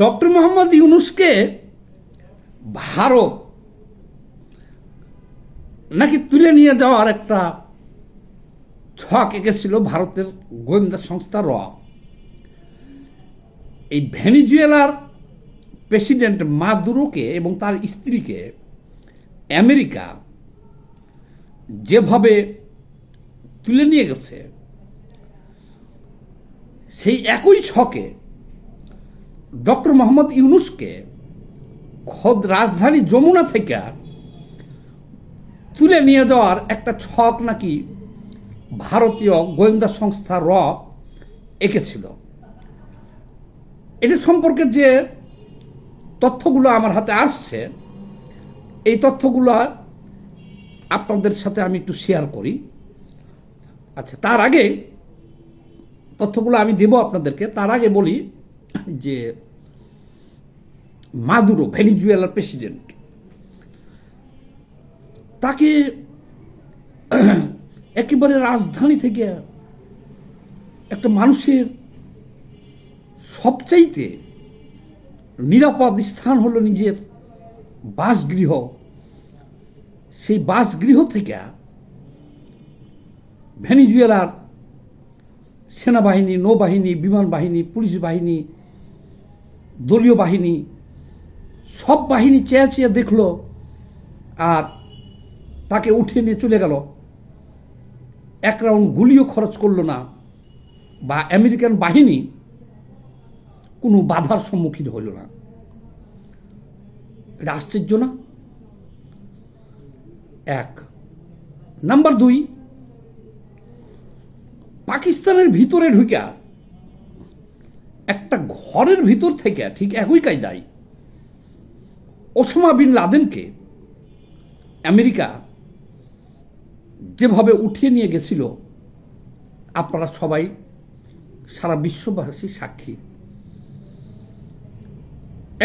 Doctor Mohammad ইউনুসকে ভারত নাকি তুলে নিয়ে যাওয়ার একটা ছক এঁকেছিল ভারতের গোয়েন্দা সংস্থা র। এই ভেনিজুয়েলার প্রেসিডেন্ট মাদুরোকে এবং তার স্ত্রীকে আমেরিকা যেভাবে তুলে নিয়ে গেছে, সেই একই ছকে ডক্টর মোহাম্মদ ইউনুসকে খোদ রাজধানী যমুনা থেকে তুলে নিয়ে যাওয়ার একটা ছক নাকি ভারতীয় গোয়েন্দা সংস্থা র এঁকেছিল। এটি সম্পর্কে যে তথ্যগুলো আমার হাতে আসছে, এই তথ্যগুলো আপনাদের সাথে আমি একটু শেয়ার করি। আচ্ছা তার আগে তথ্যগুলো আমি দেব আপনাদেরকে। তার আগে বলি যে মাদুরো, ভেনিজুয়েলার প্রেসিডেন্ট তাকে একেবারে রাজধানী থেকে একটা মানুষের সবচাইতে নিরাপদ স্থান হলো নিজের বাসগৃহ। সেই বাসগৃহ থেকে ভেনিজুয়েলার সেনাবাহিনী, নৌবাহিনী বিমান বাহিনী পুলিশ বাহিনী, দলীয় বাহিনী সব বাহিনী চেয়ে চেয়ে দেখল আর তাকে উঠিয়ে নিয়ে চলে গেল। এক রাউন্ড গুলিও খরচ করল না বা আমেরিকান বাহিনী কোনো বাধার সম্মুখীন হইল না। এটা আশ্চর্য না? এক। নাম্বার দুই, পাকিস্তানের ভিতরে ঢুকা একটা ঘরের ভিতর থেকে ঠিক একই কায়দায় ওসমা বিন লাদেনকে আমেরিকা যেভাবে উঠিয়ে নিয়ে গেছিল, আপনারা সবাই সারা বিশ্ববাসী সাক্ষী।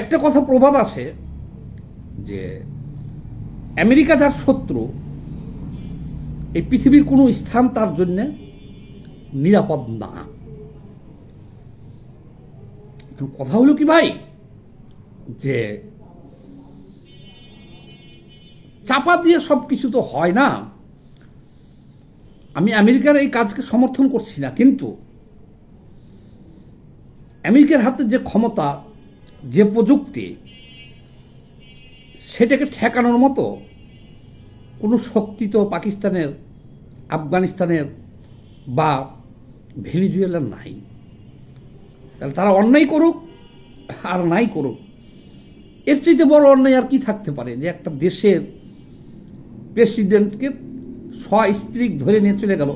একটা কথা প্রবাদ আছে যে আমেরিকা যার শত্রু, এই পৃথিবীর কোনো স্থান তার জন্য নিরাপদ না। কথা হলো কি ভাই, যে চাপা দিয়ে সব কিছু তো হয় না। আমি আমেরিকার এই কাজকে সমর্থন করছি না, কিন্তু আমেরিকার হাতে যে ক্ষমতা, যে প্রযুক্তি, সেটাকে ঠেকানোর মতো কোনো শক্তি তো পাকিস্তানের, আফগানিস্তানের বা ভেনিজুয়েলার নাই। তাহলে তারা অন্যায় করুক আর নাই করুক। এর চাইতে বড় অন্যায় আর কি থাকতে পারে? যে একটা দেশের প্রেসিডেন্টকে স্ত্রীক ধরে নিয়ে চলে গেল।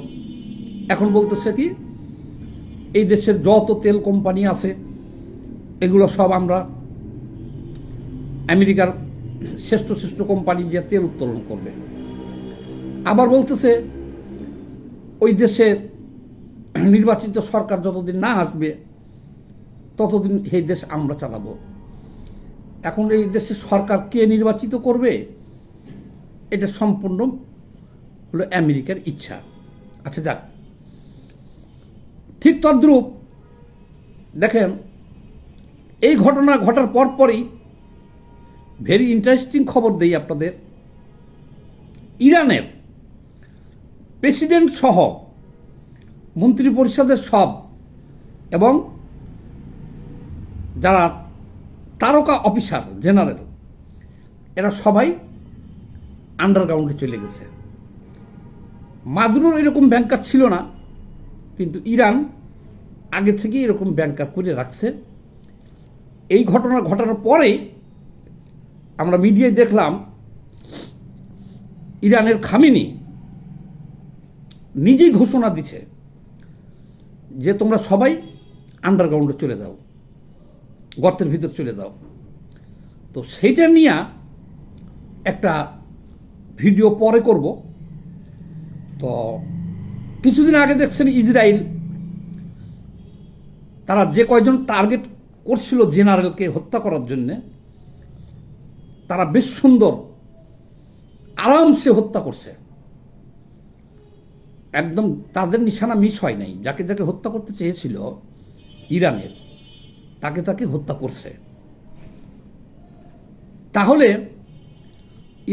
এখন বলতেছে কি, এই দেশের যত তেল কোম্পানি আছে, এগুলো সব আমরা আমেরিকার শ্রেষ্ঠ শ্রেষ্ঠ কোম্পানি যে তেল উত্তোলন করবে। আবার বলতেছে, ওই দেশের নির্বাচিত সরকার যতদিন না আসবে, ততদিন এই দেশ আমরা চালাবো। এখন এই দেশের সরকার কে নির্বাচিত করবে? এটা সম্পূর্ণ হলো আমেরিকার ইচ্ছা। আচ্ছা যাক। ঠিক তদ্রূপ দেখেন, এই ঘটনা ঘটার পরপরই ভেরি ইন্টারেস্টিং খবর দেই আপনাদের। ইরানের প্রেসিডেন্ট সহ মন্ত্রী পরিষদের সব এবং যারা তারকা অফিসার জেনারেল এরা সবাই আন্ডারগ্রাউন্ডে চলে গেছে। মাদুরোর এরকম ব্যাংকার ছিল না, কিন্তু ইরান আগে থেকে এরকম ব্যাংকার করে রাখছে। এই ঘটনা ঘটার পরে আমরা মিডিয়ায় দেখলাম, ইরানের খামিনি নিজেই ঘোষণা দিছে যে তোমরা সবাই আন্ডারগ্রাউন্ডে চলে যাও, গর্তের ভিতর চলে যাও। তো সেইটা নিয়ে একটা ভিডিও পরে করব। তো কিছুদিন আগে দেখছেন ইসরায়েল, তারা যে কয়জন টার্গেট করছিল জেনারেলকে হত্যা করার জন্য, তারা বেশ সুন্দর আরামসে হত্যা করছে। একদম তাদের নিশানা মিস হয় নাই। যাকে যাকে হত্যা করতে চেয়েছিল ইরানের, তাকে তাকে হত্যা করছে। তাহলে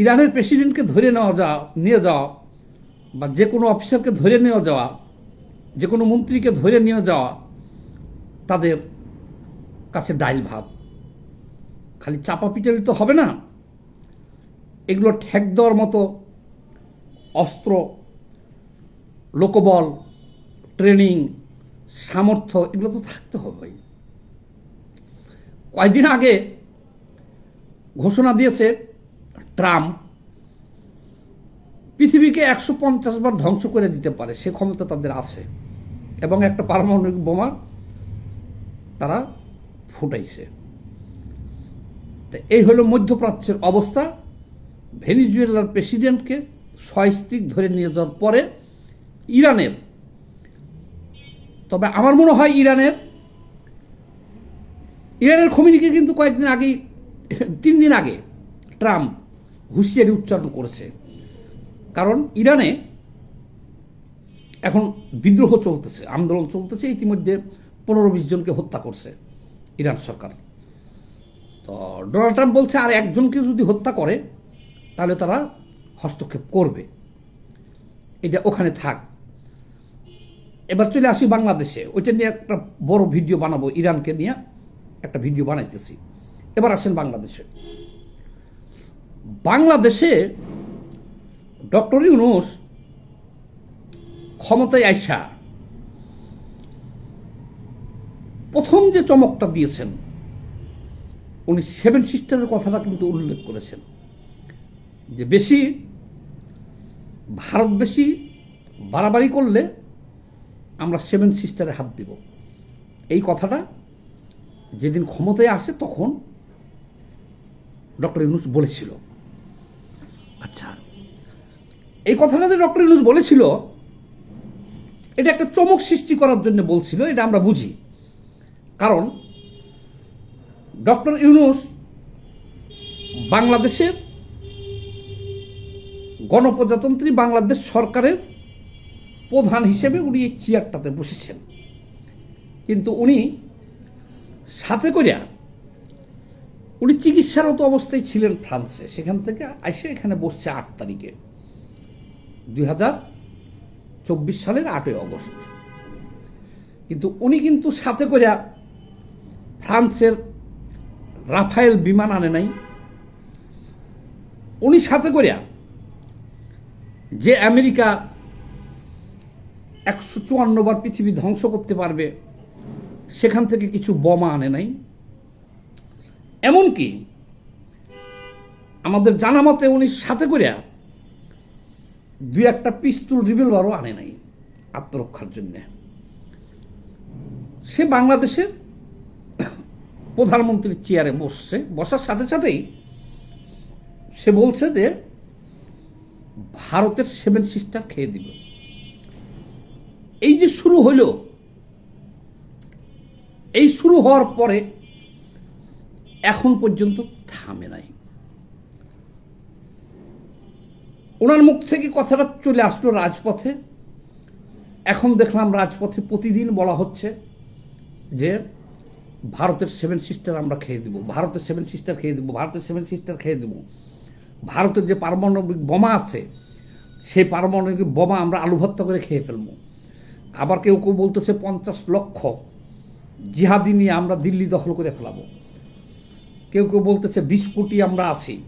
ইরানের প্রেসিডেন্টকে ধরে নেওয়া যাওয়া নিয়ে যাওয়া, বা যে কোনো অফিসারকে ধরে নেওয়া যাওয়া, যে কোনো মন্ত্রীকে ধরে নিয়ে যাওয়া, তাদের কাছে ডাইল ভাত। খালি চাপা পিটালি তো হবে না। এগুলো ঠেক দেওয়ার মতো অস্ত্র, লোকবল, ট্রেনিং, সামর্থ্য, এগুলো তো থাকতে হবে। কয়েকদিন আগে ঘোষণা দিয়েছে ট্রাম্প পৃথিবীকে একশো পঞ্চাশ বার ধ্বংস করে দিতে পারে, সে ক্ষমতা তাদের আছে। এবং একটা পারমাণবিক বোমা তারা ফুটাইছে। তো এই হলো মধ্যপ্রাচ্যের অবস্থা। ভেনিজুয়েলার প্রেসিডেন্টকে সস্ত্রীক ধরে নিয়ে যাওয়ার পরে ইরানের, তবে আমার মনে হয় ইরানের ইরানের খমিনিকে কিন্তু কয়েকদিন আগেই, তিন দিন আগে ট্রাম্প হুঁশিয়ারি উচ্চারণ করেছে। কারণ ইরানে এখন বিদ্রোহ চলতেছে, আন্দোলন চলতেছে, ইতিমধ্যে পনেরো বিশ জনকে হত্যা করছে ইরান সরকার। তো ডোনাল্ড ট্রাম্প বলছে, আর একজনকে যদি হত্যা করে, তাহলে তারা হস্তক্ষেপ করবে। এটা ওখানে থাক। এবার চলে আসি বাংলাদেশে। ওইটা নিয়ে একটা বড় ভিডিও বানাবো, ইরানকে নিয়ে একটা ভিডিও বানাইতেছি। এবার আসেন বাংলাদেশে। বাংলাদেশে ডক্টর ইউনুস ক্ষমতায় আইসা প্রথম যে চমকটা দিয়েছেন, উনি সেভেন সিস্টারের কথাটা কিন্তু উল্লেখ করেছেন। যে বেশি, ভারত বেশি বাড়াবাড়ি করলে আমরা সেভেন সিস্টারে হাত দিব। এই কথাটা যেদিন ক্ষমতায় আসে তখন ডক্টর ইউনুস বলেছিল। আচ্ছা। এই কথাটা যে ডক্টর ইউনুস বলেছিল, এটা একটা চমক সৃষ্টি করার জন্য বলছিল, এটা আমরা বুঝি। কারণ ডক্টর ইউনুস বাংলাদেশের গণপ্রজাতন্ত্রী বাংলাদেশ সরকারের প্রধান হিসেবে উনি এই চেয়ারটাতে বসেছেন। কিন্তু উনি সাথে করিয়া উনি চিকিৎসারত অবস্থায় ছিলেন ফ্রান্সে। সেখান থেকে আইসে এখানে বসছে আট তারিখে। দুই হাজার চব্বিশ সালের আটই অগস্ট। কিন্তু উনি কিন্তু সাথে করে ফ্রান্সের রাফায়েল বিমান আনে নাই। উনি সাথে করিয়া যে আমেরিকা একশো চুয়ান্ন বার পৃথিবী ধ্বংস করতে পারবে, সেখান থেকে কিছু বোমা আনে নাই। এমনকি আমাদের জানা মতে উনি সাথে করিয়া দুই একটা পিস্তুল রিভলভারও আনে নাই আত্মরক্ষার জন্যে। সে বাংলাদেশের প্রধানমন্ত্রীর চেয়ারে বসছে, বসার সাথে সাথেই সে বলছে যে ভারতের সেভেন সিস্টার খেয়ে দিল এই যে শুরু হইল, এই শুরু হওয়ার পরে এখন পর্যন্ত থামে নাই। ওনার মুখ থেকে কথাটা চলে আসলো রাজপথে। এখন দেখলাম রাজপথে প্রতিদিন বলা হচ্ছে যে, ভারতের সেভেন সিস্টার আমরা খেয়ে দেবো, ভারতের সেভেন সিস্টার খেয়ে দেবো, ভারতের সেভেন সিস্টার খেয়ে দেবো। ভারতের যে পারমাণবিক বোমা আছে, সেই পারমাণবিক বোমা আমরা আলু ভর্তা করে খেয়ে ফেলব। আবার কেউ কেউ বলতেছে, পঞ্চাশ লক্ষ জিহাদি নিয়ে আমরা দিল্লি দখল করে ফেলাবো। কেউ কেউ বলতেছে বিশ কোটি আমরা আছি।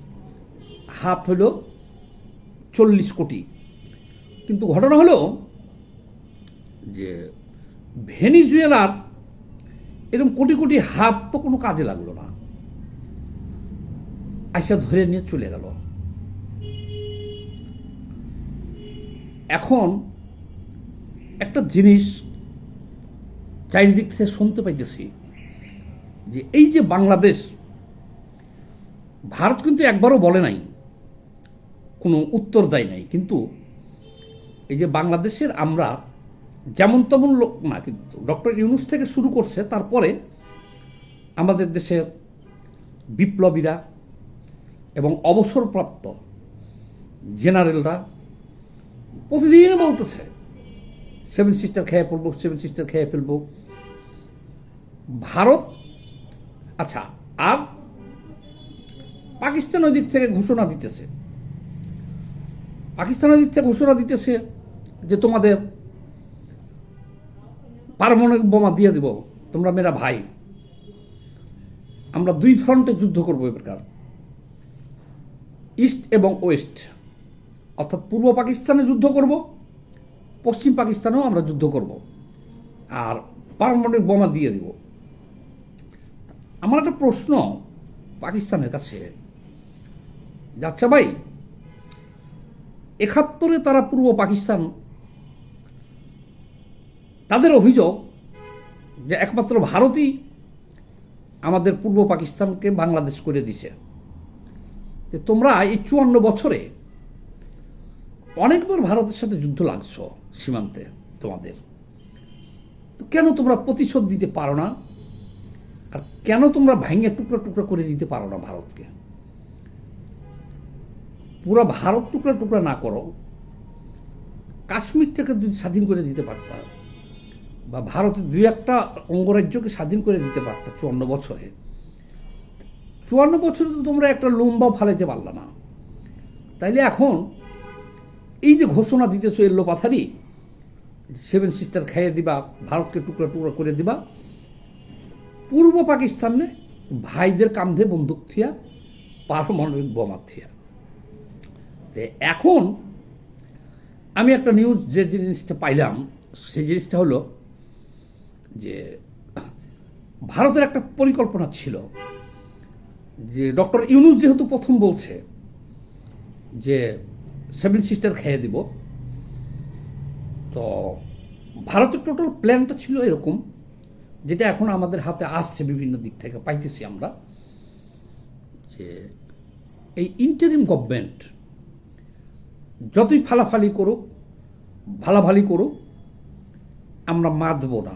হাফ হলো চল্লিশ কোটি। কিন্তু ঘটনা হলো যে ভেনিজুয়েলার এরকম কোটি কোটি হাত তো কোনো কাজে লাগল না। আইসা ধরে নিয়ে চলে গেল। এখন একটা জিনিস চারিদিক থেকে শুনতে পাইতেছি যে এই যে বাংলাদেশ ভারত কিন্তু একবারও বলে নাই, কোনো উত্তর দেয় নাই। কিন্তু এই যে বাংলাদেশের আমরা যেমন তেমন লোক না, কিন্তু ডক্টর ইউনুস থেকে শুরু করছে, তারপরে আমাদের দেশের বিপ্লবীরা এবং অবসরপ্রাপ্ত জেনারেলরা প্রতিদিন বলতেছে সেভেন সিস্টার খেয়ে ফেলব সেভেন সিস্টার খেয়ে ফেলব। ভারত আচ্ছা আর পাকিস্তান ওই দিক থেকে ঘোষণা দিতেছে। পাকিস্তান ওই দিক থেকে ঘোষণা দিতেছে যে তোমাদের পারমাণবিক বোমা দিয়ে দেব। তোমরা মেরা ভাই। আমরা দুই ফ্রন্টে যুদ্ধ করব এবার। ইস্ট এবং ওয়েস্ট। অর্থাৎ পূর্ব পাকিস্তানে যুদ্ধ করব, পশ্চিম পাকিস্তানেও আমরা যুদ্ধ করব। আর পারমাণবিক বোমা দিয়ে দেব। আমার একটা প্রশ্ন পাকিস্তানের কাছে। যাচ্ছে ভাই। একাত্তরে তারা পূর্ব পাকিস্তান। তাদের অভিযোগ যে একমাত্র ভারতই আমাদের পূর্ব পাকিস্তানকে বাংলাদেশ করে দিছে। যে তোমরা এই চুয়ান্ন বছরে অনেকবার ভারতের সাথে যুদ্ধ লাগছো সীমান্তে তোমাদের। তো কেন তোমরা প্রতিশোধ দিতে পারো না? আর কেন তোমরা ভেঙে টুকরো টুকরো করে দিতে পারো না ভারতকে? পুরো ভারত টুকরা টুকরা না করো, কাশ্মীরটাকে যদি স্বাধীন করে দিতে পারতা, বা ভারতের দুই একটা অঙ্গরাজ্যকে স্বাধীন করে দিতে পারতা চুয়ান্ন বছরে চুয়ান্ন বছরে তো তোমরা একটা লম্বা ফালাইতে পারলা না। তাইলে এখন এই যে ঘোষণা দিতেছো এল্লো পাথারি, সেভেন সিস্টার খাইয়ে দিবা, ভারতকে টুকরা টুকরা করে দিবা, পূর্ব পাকিস্তানে ভাইদের কান্ধে বন্দুক থিয়া, পারমাণবিক বোমা থিয়া। এখন আমি একটা নিউজ যে জিনিসটা পাইলাম, সেই জিনিসটা হলো যে ভারতের একটা পরিকল্পনা ছিল যে ডক্টর ইউনুস যেহেতু প্রথম বলছে যে সেভেন সিস্টার খেয়ে দিব, তো ভারতের টোটাল প্ল্যানটা ছিল এরকম, যেটা এখন আমাদের হাতে আসছে বিভিন্ন দিক থেকে, পাইতেছি আমরা, যে এই ইন্টারিম গভর্নমেন্ট যতই ফালাফালি করুক, ভালাভালি করুক, আমরা মাতব না।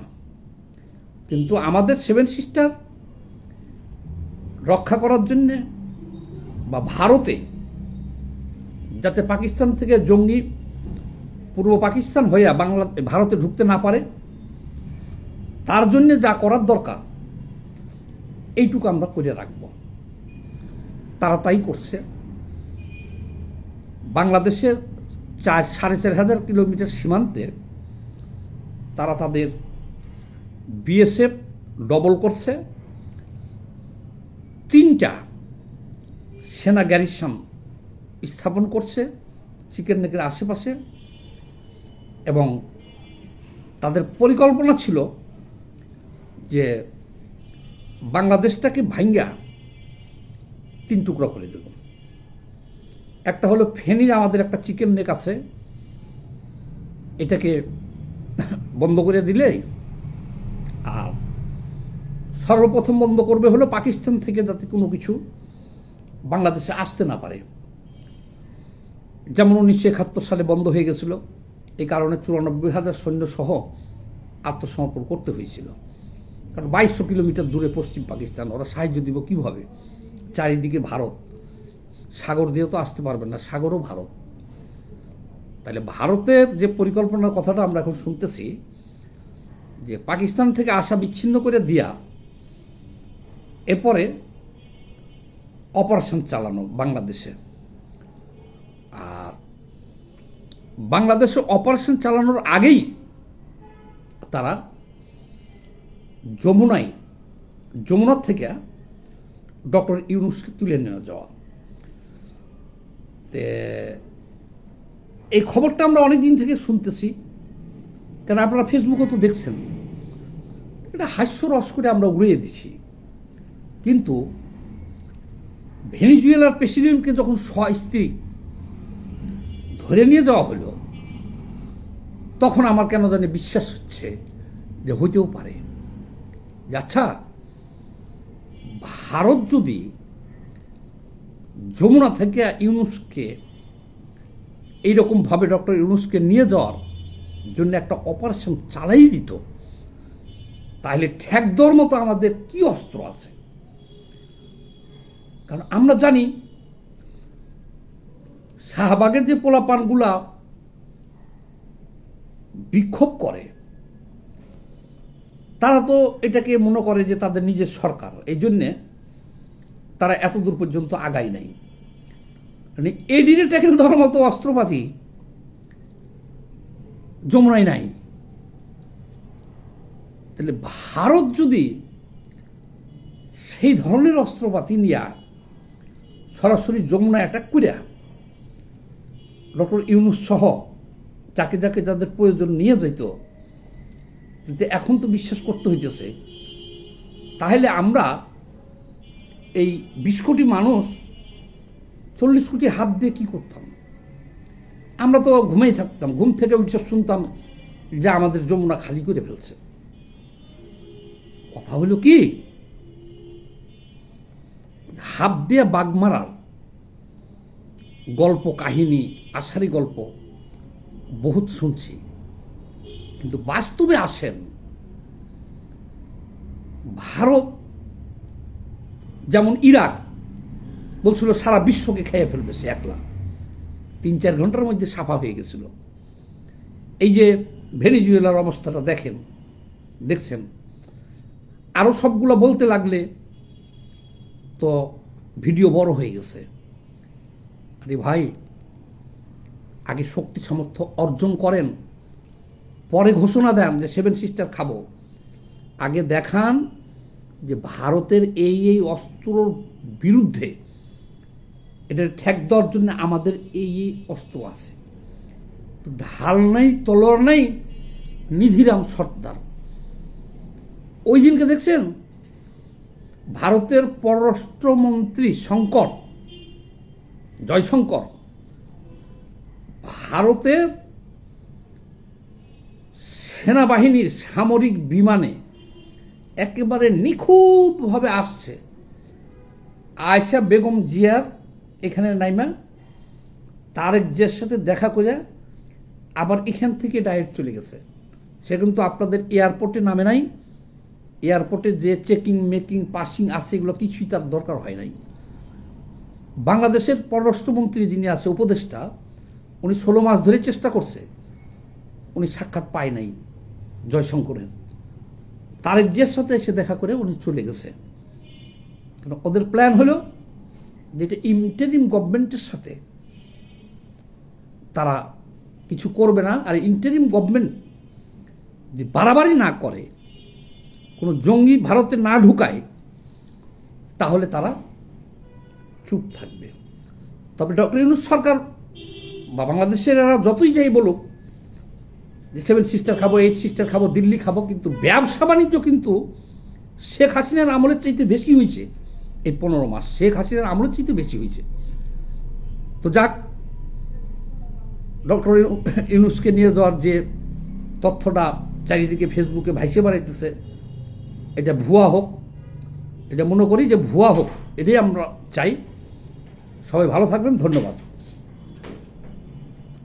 কিন্তু আমাদের সেভেন সিস্টার রক্ষা করার জন্যে বা ভারতে যাতে পাকিস্তান থেকে জঙ্গি পূর্ব পাকিস্তান হইয়া বাংলা, ভারতে ঢুকতে না পারে, তার জন্যে যা করার দরকার, এইটুকু আমরা করে রাখব। তারা তাই করছে। বাংলাদেশের চার, সাড়ে চার হাজার কিলোমিটার সীমান্তে তারা তাদের বিএসএফ ডবল করছে। তিনটা সেনা গ্যারিসন স্থাপন করছে চিকেন নেকের আশেপাশে এবং তাদের পরিকল্পনা ছিল যে বাংলাদেশটাকে ভাঙ্গা তিন টুকরা করে দেব। একটা হলো ফেনীর আমাদের একটা চিকেন নেক আছে। এটাকে বন্ধ করে দিলে আর সর্বপ্রথম বন্ধ করবে হলো পাকিস্তান থেকে যাতে কোনো কিছু বাংলাদেশে আসতে না পারে। যেমন উনিশশো একাত্তর সালে বন্ধ হয়ে গেছিল, এই কারণে চুরানব্বই হাজার সৈন্য সহ আত্মসমর্পণ করতে হয়েছিল। কারণ বাইশশো কিলোমিটার দূরে পশ্চিম পাকিস্তান, ওরা সাহায্য দিব কীভাবে? চারিদিকে ভারত। সাগর দিয়ে তো আসতে পারবে না, সাগরও ভারত। তাহলে ভারতের যে পরিকল্পনার কথাটা আমরা এখন শুনতেছি, যে পাকিস্তান থেকে আসা বিচ্ছিন্ন করে দিয়া এরপরে অপারেশন চালানো বাংলাদেশে। আর বাংলাদেশে অপারেশন চালানোর আগেই তারা যমুনায়, যমুনার থেকে ডক্টর ইউনুসকে তুলে নিয়ে যাওয়া। তে এই খবরটা আমরা অনেক দিন থেকে শুনতেছি। কারণ আপনারা ফেসবুকে তো দেখছেন। এটা হাস্যরস করে আমরা উড়িয়ে দিছি। কিন্তু ভেনিজুয়েলার প্রেসিডেন্টকে যখন স্ত্রী ধরে নিয়ে যাওয়া হলো, তখন আমার কেন জানি বিশ্বাস হচ্ছে যে হইতেও পারে। আচ্ছা ভারত যদি যমুনা থেকে ইউনুসকে, এইরকমভাবে ডক্টর ইউনুসকে নিয়ে যাওয়ার জন্য একটা অপারেশন চালাই দিত, তাহলে ঠেক দেওয়ার মতো আমাদের কি অস্ত্র আছে? কারণ আমরা জানি শাহবাগের যে পোলাপানগুলা বিক্ষোভ করে, তারা তো এটাকে মনে করে যে তাদের নিজের সরকার। এই জন্যে তারা এত দূর পর্যন্ত আগায় নাই। মানে এডিরে ট্যাকেল দেওয়ার মতো অস্ত্রপাতি যমুনায় নাই। তাহলে ভারত যদি সেই ধরনের অস্ত্রপাতি নিয়ে সরাসরি যমুনা অ্যাটাক করিয়া ডক্টর ইউনুস সহ যাকে যাকে যাদের প্রয়োজন নিয়ে যেত কিন্তু এখন তো বিশ্বাস করতে হইতেছে, তাহলে আমরা এই বিশ কোটি মানুষ চল্লিশ কোটি হাত দিয়ে কি করতাম? আমরা তো ঘুমেই থাকতাম, ঘুম থেকে উঠে শুনতাম যে আমাদের যমুনা খালি করে ফেলছে। কথা হলো কি? হাত দিয়ে বাঘ মারার গল্প, কাহিনী, আশারি গল্প বহুত শুনছি। কিন্তু বাস্তবে আসেন ভারত যেমন ইরাক, বলছিল সারা বিশ্বকে খেয়ে ফেলবে সে একলা। তিন চার ঘণ্টার মধ্যে সাফা হয়ে গেছিল। এই যে ভেনিজুয়েলার অবস্থাটা দেখেন, দেখছেন? আরও সবগুলো বলতে লাগলে তো ভিডিও বড় হয়ে গেছে। আরে ভাই, আগে শক্তি সামর্থ্য অর্জন করেন, পরে ঘোষণা দেন যে সেভেন সিস্টার খাব। আগে দেখান যে ভারতের এই এই অস্ত্রর বিরুদ্ধে এটার ঠেক দেওয়ার জন্য আমাদের এই এই অস্ত্র আছে। ঢাল নেই, তলোয়ার নেই, নিধিরাম সর্দার। ওই দিনকে দেখছেন? ভারতের পররাষ্ট্রমন্ত্রী শঙ্কর, জয়শঙ্কর, ভারতের সেনাবাহিনীর সামরিক বিমানে একেবারে নিখুঁতভাবে আসছে। আয়সা বেগম জিয়ার এখানে নাইমা, তারেক জিয়ার সাথে দেখা করে আবার এখান থেকে ডাইরেক্ট চলে গেছে। সে কিন্তু আপনাদের এয়ারপোর্টে নামে নাই। এয়ারপোর্টে যে চেকিং, মেকিং, পাসিং আছে, এগুলো কিছুই তার দরকার হয় নাই। বাংলাদেশের পররাষ্ট্রমন্ত্রী যিনি আছে, উপদেষ্টা, উনি ষোলো মাস ধরে চেষ্টা করছে। উনি সাক্ষাৎ পায় নাই জয়শঙ্করের। তারেক জিয়ার সাথে এসে দেখা করে উনি চলে গেছে কারণ ওদের প্ল্যান হলো যে এটা ইন্টারিম গভর্নমেন্টের সাথে তারা কিছু করবে না, আর ইন্টারিম গভর্নমেন্ট যে বাড়াবাড়ি না করে, কোনো জঙ্গি ভারতে না ঢুকায়, তাহলে তারা চুপ থাকবে। তবে ডক্টর ইউনুস সরকার বা বাংলাদেশের এরা যতই যাই বলুক সেভেন সিস্টার খাব এইট সিস্টার খাব, দিল্লি খাব, কিন্তু ব্যবসা বাণিজ্য কিন্তু শেখ হাসিনার আমলের চাইতে বেশি হয়েছে। এই পনেরো মাস শেখ হাসিনার আমলের চাইতে বেশি হয়েছে। তো যাক, ডক্টর ইউনুসকে নিয়ে যাওয়ার যে তথ্যটা চারিদিকে ফেসবুকে ভাইসে বাড়াইতেছে, এটা ভুয়া হোক, এটা মনে করি যে ভুয়া হোক, এটাই আমরা চাই। সবাই ভালো থাকবেন, ধন্যবাদ।